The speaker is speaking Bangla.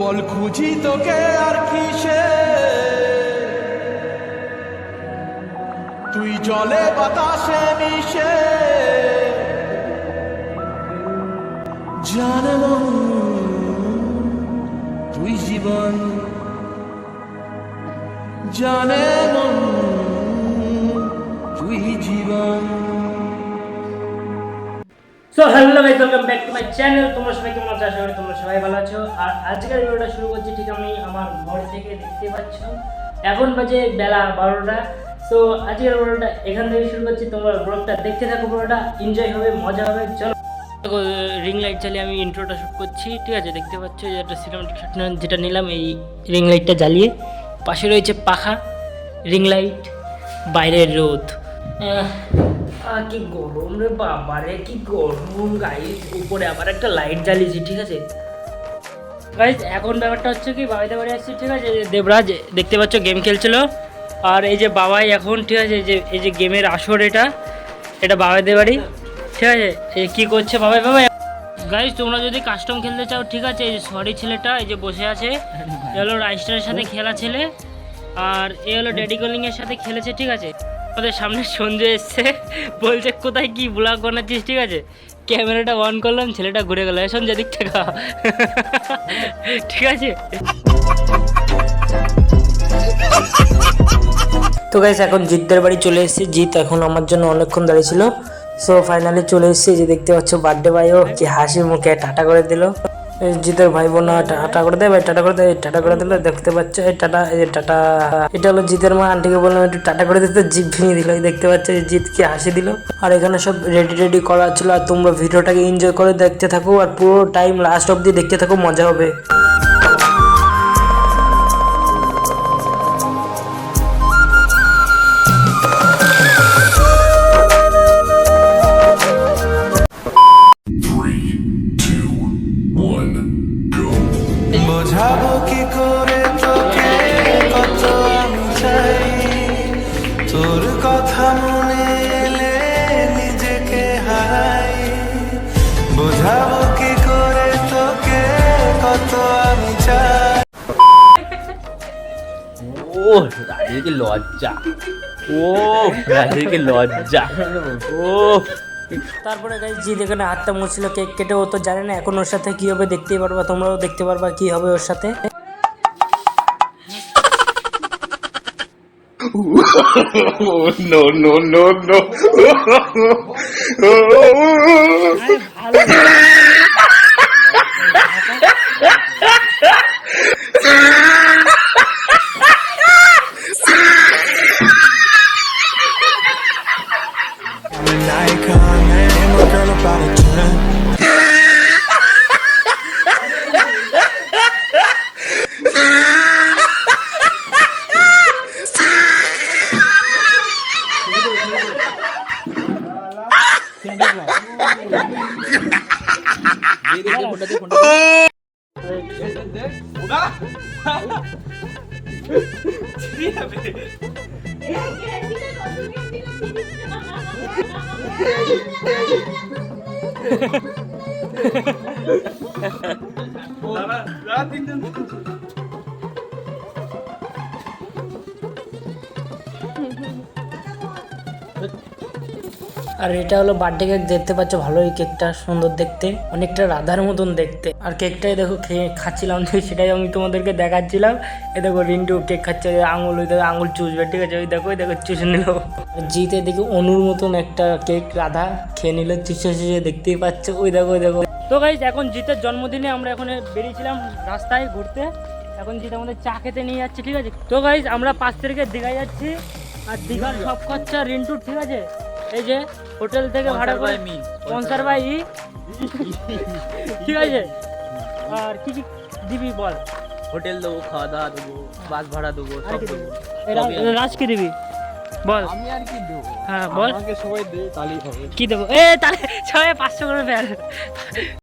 বল খুঁজি তোকে আর কিসে? তুই জলে বাতাসে মিশে। জানে মন তুই জীবন। জানে তুই জীবন। So hello guys welcome back to my channel তোমরা সবাই কেমন আছো? আশা করি তোমরা সবাই ভালো আছো। আর আজকের ভিডিওটা শুরু করছি ঠিক আমি আমার ঘর থেকে, দেখতে পাচ্ছ? এখন বাজে বেলা বারোটা। সো আজকের ভিডিওটা এখান থেকে শুরু করছি। তোমরা ব্লগটা দেখতে থাকো পুরোটা। এনজয় হবে, মজা হবে। চলো। রিং লাইট চালিয়ে আমি ইন্ট্রোটা শুট করছি। ঠিক আছে, দেখতে পাচ্ছ যে একটা সিনেমাটিক শট যেটা নিলাম এই রিং লাইটটা জ্বালিয়ে। পাশে রয়েছে পাখা রিং লাইট বাইরের রোদ। কি গরম রে বাবা রে কি গরম গাইস উপরে আবার একটা লাইট জ্বালিয়েছি ঠিক আছে? গাইস এখন ব্যাপারটা হচ্ছে কি বাবাইতে বাড়ি আসছি ঠিক আছে? দেবরাজ দেখতে পাচ্ছ গেম খেলছিল। আর এই যে বাবাই এখন ঠিক আছে এই যে এই যে গেমের আসর এটা এটা বাবাইদের বাড়ি ঠিক আছে? কি করছে বাবাই বাবাই? গাইস তোমরা যদি কাস্টম খেলতে চাও ঠিক আছে এই যে সরি ছেলেটা এই যে বসে আছে। এ হলো রাইস্টারের সাথে খেলা ছেলে আর এ হলো ড্যাডি কলিং এর সাথে খেলেছে ঠিক আছে? আমাদের সামনে সঞ্জয় এসছে। বলছে, কোথায় কি ব্লগ বানাচ্ছিস? ঠিক আছে? ক্যামেরাটা অন করলাম, ছেলেটা ঘুরে গেল। সঞ্জয় দিক থেকে ঠিক আছে? তো গাইস এখন জিতদের বাড়ি চলে এসেছি। জিত এখন আমার জন্য অনেকক্ষণ দাঁড়িয়ে ছিল সো ফাইনালি চলে এসেছি। যে দেখতে পাচ্ছ বার্থডে ভাইও কি হাসি মুখে টাটা করে দিল। জিতের ভাই বোন টাটা করে দেয় টাটা করে দেয় টাটা করে দিলে দেখতে পাচ্ছ, এই টাটা এই টাটা। এটা হলো জিতের মা, আন্টিকে বললাম, একটু টাটা করে দিতে জিপ ভেঙে দিল। দেখতে পাচ্ছ জিতকে হাসি দিল। আর এখানে সব রেডি রেডি করা ছিল, আর তোমরা ভিডিওটাকে এনজয় করে দেখতে থাকো, আর পুরো টাইম লাস্ট অব্দি দেখতে থাকো, মজা হবে। বোঝাবো কি করে তোকে? কত আমি চাই। তোর কথা মনে এলে নিজেকে হারাই। বোঝাবো কি করে তোকে? কত আমি চাই। ও রাজের কি লজ্জা। ও কি লজ্জা। ও তারপরে গাইজ জিৎ এখানে হাতটা মুছছিল কেক কেটে ও তো জানে না এখন ওর সাথে কি হবে দেখতেই পারবা তোমরাও দেখতে পারবা কি হবে ওর সাথে ਕਿਉਂ ਦੇਖ ਲਾ আর এটা হলো বার্থডে কেক, দেখতে পাচ্ছ ভালোই কেকটা, সুন্দর দেখতে। অনেকটা রাধার মতন দেখতে। আর কেকটাই দেখো খেয়ে খাচ্ছিলাম সেটাই আমি তোমাদেরকে দেখাচ্ছিলাম। এ দেখো রিন্টু কেক খাচ্ছে আঙুল, ওই দেখো আঙুল চুষবে, ঠিক আছে? ওই দেখো ওই দেখো চুষে নিল। জিতে দেখি অনুর মতন একটা কেক রাধা খেয়ে নিল, চুষে চুষে দেখতেই পাচ্ছ। ওই দেখো ওই দেখো। তো গাইজ এখন জিতের জন্মদিনে আমরা এখন বেরিয়েছিলাম রাস্তায় ঘুরতে। এখন জিত আমাদের চা খেতে নিয়ে যাচ্ছে, ঠিক আছে? তো গাইজ আমরা পাঁচ তারিখে দীঘায় যাচ্ছি। আর দীঘার সব খরচা রিন্টুর, ঠিক আছে? এই যে হোটেল থেকে ভাড়া করে স্পন্সার বাই ই। ঠিক আছে? আর কি কি দিবি বল? হোটেল দেবো খাওয়া দাওয়া দেবো বাস ভাড়া দেবো সব দেবো। দিবি? রাজ কি দিবি? বল। আমি আর কি দেবো? হ্যাঁ বল। আমাকে সবাই দে তালি হবে। কি দেবো? এ তাহলে সবাই পাঁচশো করে ফেল।